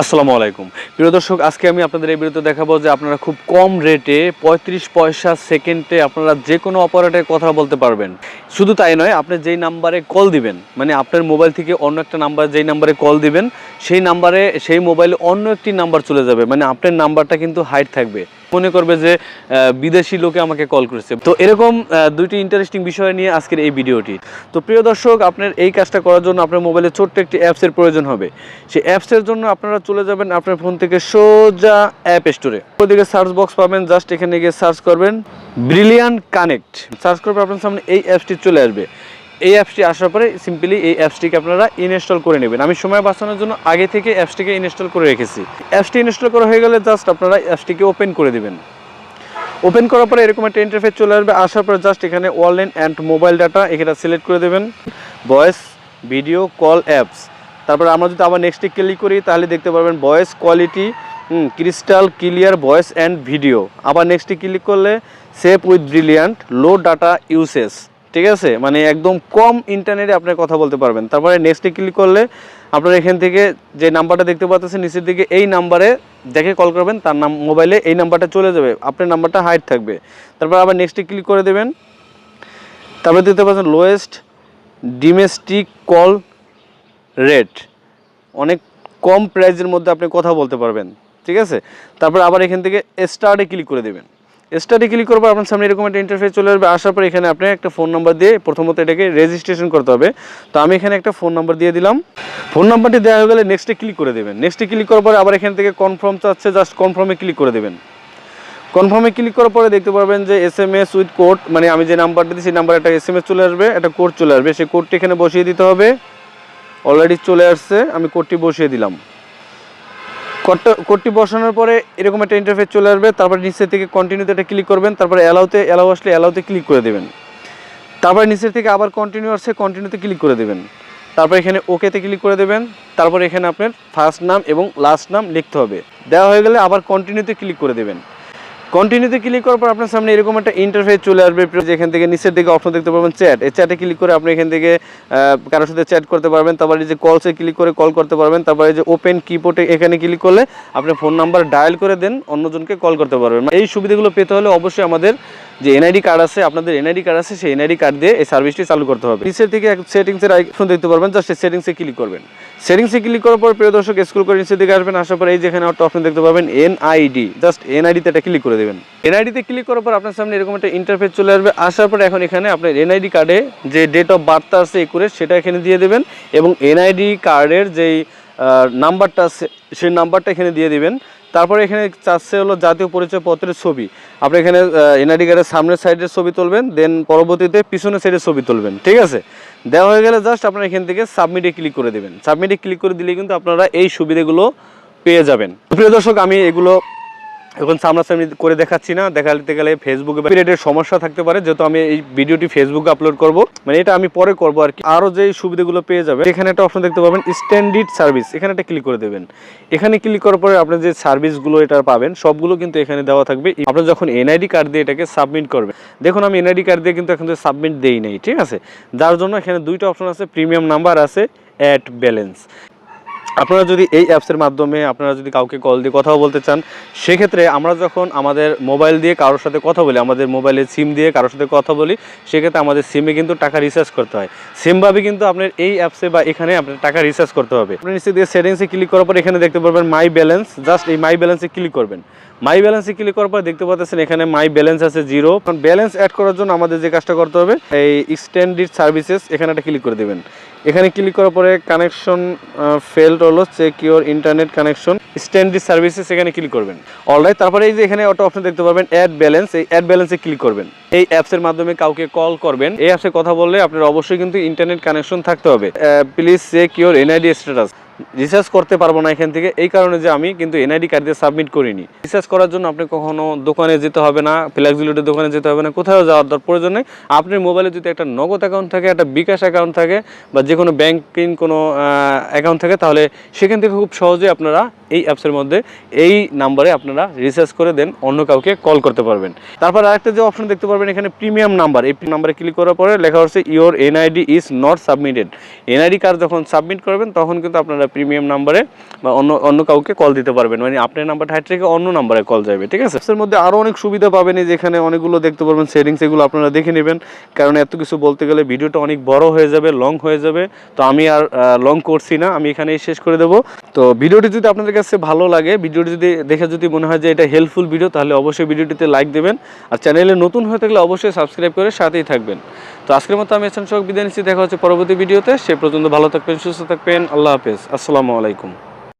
আসসালামু আলাইকুম। প্রিয় দর্শক, আজকে আমি আপনাদের এই ভিডিওতে দেখাবো যে আপনারা খুব কম রেটে পঁয়ত্রিশ পয়সা সেকেন্ডে আপনারা যে কোনো অপারেটারের কথা বলতে পারবেন। শুধু তাই নয়, আপনি যেই নাম্বারে কল দিবেন মানে আপনার মোবাইল থেকে অন্য একটা নাম্বার যেই নাম্বারে কল দিবেন, সেই নাম্বারে, সেই মোবাইলে অন্য একটি নাম্বার চলে যাবে মানে আপনার নাম্বারটা কিন্তু হাইট থাকবে। মনে করবে যে বিদেশি লোকে আমাকে কল করেছে। তো এরকম দুইটি ইন্টারেস্টিং বিষয় নিয়ে আজকের এই ভিডিওটি তো প্রিয় দর্শক, আপনার এই কাজটা করার জন্য আপনার মোবাইলে ছোট্ট একটি অ্যাপসের প্রয়োজন হবে। সেই অ্যাপসের জন্য আপনারা চলে যাবেন আপনার ফোন থেকে সোজা অ্যাপ স্টোরে ওদিকে সার্চ বক্স পাবেন জাস্ট এখানে গিয়ে সার্চ করবেন ব্রিলিয়ান কানেক্ট সার্চ করবে আপনার সামনে এই অ্যাপসটি চলে আসবে। এই অ্যাপসটি আসার পরে সিম্পলি এই অ্যাপসটিকে আপনারা ইনস্টল করে নেবেন। আমি সময় বাঁচানোর জন্য আগে থেকে অ্যাপসটিকে ইনস্টল করে রেখেছি। অ্যাপসটি ইনস্টল করা হয়ে গেলে জাস্ট আপনারা অ্যাপসটিকে ওপেন করে দেবেন। ওপেন করার পরে এরকম একটা ইন্টারফেস চলে আসবে। আসার পরে জাস্ট এখানে অনলাইন অ্যান্ড মোবাইল ডাটা এখানে সিলেক্ট করে দেবেন। Voice, video, call apps. তারপরে আমরা যদি আবার নেক্সটে ক্লিক করি, তাহলে দেখতে পারবেন voice quality crystal, clear voice and video. আবার নেক্সটে ক্লিক করলে save with brilliant, low data uses. ঠিক আছে? মানে একদম কম ইন্টারনেটে আপনি কথা বলতে পারবেন। তারপরে নেক্সটে ক্লিক করলে আপনার এখান থেকে যে নাম্বারটা দেখতে পাচ্ছেন নিচের দিকে এই নাম্বারে দেখে কল করবেন, তার নাম মোবাইলে এই নাম্বারটা চলে যাবে। আপনার নাম্বারটা হাইড থাকবে। তারপর আবার নেক্সটে ক্লিক করে দেবেন। তারপরে দেখতে পাচ্ছেন লোয়েস্ট ডিমেস্টিক কল রেট অনেক কম প্রাইজের মধ্যে আপনি কথা বলতে পারবেন। ঠিক আছে? তারপর আবার এখান থেকে স্টার্টে ক্লিক করে দেবেন। স্টার্টে ক্লিক করব আপনার সামনে এরকম একটা ইন্টারফেস চলে আসবে। আসার পর এখানে আপনি একটা ফোন নাম্বার দিয়ে প্রথমত এটাকে রেজিস্ট্রেশন করতে হবে। তো আমি এখানে একটা ফোন নাম্বার দিয়ে দিলাম। ফোন নাম্বারটি দেওয়া হয়ে গেলে নেক্সটে ক্লিক করে দেবেন। নেক্সটে ক্লিক করার পরে আবার এখান থেকে কনফার্ম চাচ্ছে জাস্ট কনফার্মে ক্লিক করে দেবেন। কনফার্মে ক্লিক করার পরে দেখতে পারবেন যে S M S with code মানে আমি যে নাম্বারটা দিই সেই নাম্বারে একটা এস এম এস চলে আসবে, একটা কোড চলে আসবে। সেই কোডটি এখানে বসিয়ে দিতে হবে। অলরেডি চলে আসছে, আমি কোডটি বসিয়ে দিলাম। কোডটা বসানোর পরে এরকম একটা ইন্টারফেস চলে আসবে, তারপর নিচের থেকে কন্টিনিউতে এটা ক্লিক করবেন, তারপর অ্যালাউতে অ্যালাউ আসলে অ্যালাউতে ক্লিক করে দেবেন। তারপর নিচের থেকে আবার কন্টিনিউ আসছে কন্টিনিউতে ক্লিক করে দেবেন। তারপর এখানে ওকেতে ক্লিক করে দেবেন, তারপর এখানে আপনার ফার্স্ট নাম এবং লাস্ট নাম লিখতে হবে। দেওয়া হয়ে গেলে আবার কন্টিনিউতে ক্লিক করে দেবেন। কন্টিনিউতে ক্লিক করার পর আপনার সামনে এরকম একটা ইন্টারফেস চলে আসবে। যেখান থেকে নিচের দিকে অপশন দেখতে পাবেন চ্যাট এই চ্যাটে ক্লিক করে আপনি এখান থেকে কারোর সাথে চ্যাট করতে পারবেন। তারপরে যে কলসে ক্লিক করে কল করতে পারবেন। তারপরে এই যে ওপেন কিবোর্ডে এখানে ক্লিক করলে আপনি ফোন নাম্বার ডায়াল করে দেন, অন্যজনকে কল করতে পারবেন। এই সুবিধাগুলো পেতে হলে অবশ্যই আমাদের যে এনআইডি কার্ড আছে, আপনাদের এনআইডি কার্ড আছে, সেই এনআইডি কার্ড দিয়ে এই সার্ভিসটি চালু করতে হবে। নিচের থেকে সেটিংসের আইকন দেখতে পারবেন জাস্ট সেটিংসে ক্লিক করবেন। সেটিংসে ক্লিক করার পর প্রিয় দর্শক স্ক্রল করে নিচের দিকে আসবেন, আসার পর এই যেখানে একটা অপশন দেখতে পাবেন এনআইডি জাস্ট এনআইডিতে এটা ক্লিক করে দেবেন। এনআইডিতে ক্লিক করার পর আপনার সামনে এরকম একটা ইন্টারফেস চলে আসবে, আসার পর এখন এখানে আপনার এনআইডি কার্ডে যে ডেট অফ বার্থ আছে একুরেট সেটা এখানে দিয়ে দেবেন এবং এনআইডি কার্ডের যেই নাম্বারটা আছে, সেই নাম্বারটা এখানে দিয়ে দিবেন। তারপরে এখানে চাচ্ছে হলো জাতীয় পরিচয় পত্রের ছবি। আপনি এখানে এনআইডি কার্ডের সামনের সাইডের ছবি তুলবেন দেন পরবর্তীতে পিছনের সাইডের ছবি তুলবেন, ঠিক আছে? দেওয়া হয়ে গেলে জাস্ট আপনার এখান থেকে সাবমিটে ক্লিক করে দেবেন। সাবমিটে ক্লিক করে দিলে কিন্তু আপনারা এই সুবিধাগুলো পেয়ে যাবেন। প্রিয় দর্শক, আমি এগুলো এখন সামনাসামনি করে দেখাচ্ছি না, দেখাতে গেলে ফেসবুকে পিরিয়ডের সমস্যা থাকতে পারে, যেহেতু আমি এই ভিডিওটি ফেসবুকে আপলোড করব। মানে এটা আমি পরে করব আর কি। আরও যে সুবিধাগুলো পেয়ে যাবে এখানে একটা অপশন দেখতে পাবেন স্ট্যান্ডার্ড সার্ভিস এখানে একটা ক্লিক করে দেবেন। এখানে ক্লিক করার পরে আপনি যে সার্ভিসগুলো এটা পাবেন, সবগুলো কিন্তু এখানে দেওয়া থাকবে। আপনি যখন এনআইডি কার্ড দিয়ে এটাকে সাবমিট করবেন, দেখুন আমি এনআইডি কার্ড দিয়ে কিন্তু এখন সাবমিট দেই নাই, ঠিক আছে? যার জন্য এখানে দুইটা অপশন আছে প্রিমিয়াম নাম্বার আছে অ্যাড ব্যালেন্স আপনারা যদি এই অ্যাপসের মাধ্যমে আপনারা যদি কাউকে কল দিয়ে কথা বলতে চান, সেক্ষেত্রে আমরা যখন আমাদের মোবাইল দিয়ে কারোর সাথে কথা বলি, আমাদের মোবাইলের সিম দিয়ে কারোর সাথে কথা বলি, সেক্ষেত্রে আমাদের সিমে কিন্তু টাকা রিচার্জ করতে হয়। সেমভাবে কিন্তু আপনার এই অ্যাপসে বা এখানে আপনার টাকা রিচার্জ করতে হবে। আপনি নিশ্চিত দিয়ে সেটিংসে ক্লিক করার পর এখানে দেখতে পারবেন মাই ব্যালেন্স জাস্ট এই মাই ব্যালেন্সে ক্লিক করবেন। মাই ব্যালেন্সে ক্লিক করার পর দেখতে পাচ্ছেন এখানে মাই ব্যালেন্স আছে জিরো কারণ ব্যালেন্স অ্যাড করার জন্য আমাদের যে কাজটা করতে হবে, এই এক্সটেন্ডেড সার্ভিসেস এখানে একটা ক্লিক করে দেবেন। এখানে ক্লিক করার পরে কানেকশন ফেল্ড হলো check your internet connection standard services এখানে ক্লিক করবেন। অলরাইট তারপরে এই যে এখানে অটো অপশন দেখতে পাবেন অ্যাড ব্যালেন্স এই অ্যাড ব্যালেন্সে ক্লিক করবেন। এই অ্যাপসের মাধ্যমে কাউকে কল করবেন, এই অ্যাপসে কথা বললে আপনার অবশ্যই কিন্তু ইন্টারনেট কানেকশন থাকতে হবে। Please check your NID status research করতে পারব না এখান থেকে। এই কারণে যে আমি কিন্তু এনআইডি কার্ড দিয়ে সাবমিট করিনি। রিসার্চ করার জন্য আপনি কখনো দোকানে যেতে হবে না ফ্লেক্সিলিটির দোকানে যেতে হবে না, কোথাও যাওয়ার দর প্রয়োজন নেই। আপনার মোবাইলে যদি একটা নগদ অ্যাকাউন্ট থাকে, একটা বিকাশ অ্যাকাউন্ট থাকে, বা যে কোনো ব্যাংকিং কোনো অ্যাকাউন্ট থাকে, তাহলে সেখান থেকে খুব সহজে আপনারা এই অ্যাপসের মধ্যে এই নাম্বারে আপনারা রিসার্চ করে দেন, অন্য কাউকে কল করতে পারবেন। তারপর আরেকটা যে অপশন দেখতে পারবেন, এখানে প্রিমিয়াম নাম্বার এই নাম্বারে ক্লিক করার পরে লেখা হচ্ছে your NID is not submitted NID card যখন সাবমিট করবেন, তখন কিন্তু আপনারা আপনারা প্রিমিয়াম নাম্বারে বা অন্য অন্য কাউকে কল দিতে পারবেন। মানে আপনার নাম্বার হাইট রেখে অন্য নাম্বারে কল যাবে, ঠিক আছে? এর মধ্যে আরও অনেক সুবিধা পাবেন যেখানে অনেকগুলো দেখতে পারবেন সেটিংস এগুলো আপনারা দেখে নেবেন। কারণ এত কিছু বলতে গেলে ভিডিওটা অনেক বড় হয়ে যাবে লং হয়ে যাবে। তো আমি আর লং করছি না, আমি এখানেই শেষ করে দেবো। তো ভিডিওটি যদি আপনাদের কাছে ভালো লাগে, ভিডিওটি যদি, দেখে যদি মনে হয় যে এটা হেল্পফুল ভিডিও তাহলে অবশ্যই ভিডিওটিতে লাইক দেবেন। আর চ্যানেলে নতুন হয়ে থাকলে অবশ্যই সাবস্ক্রাইব করে সাথেই থাকবেন। তো আজকের মতো আমি এসান সব বিদায় নিচ্ছি, দেখা হচ্ছে পরবর্তী ভিডিওতে। সে পর্যন্ত ভালো থাকবেন, সুস্থ থাকবেন, আল্লাহ হাফেজ। আসসালামু আলাইকুম।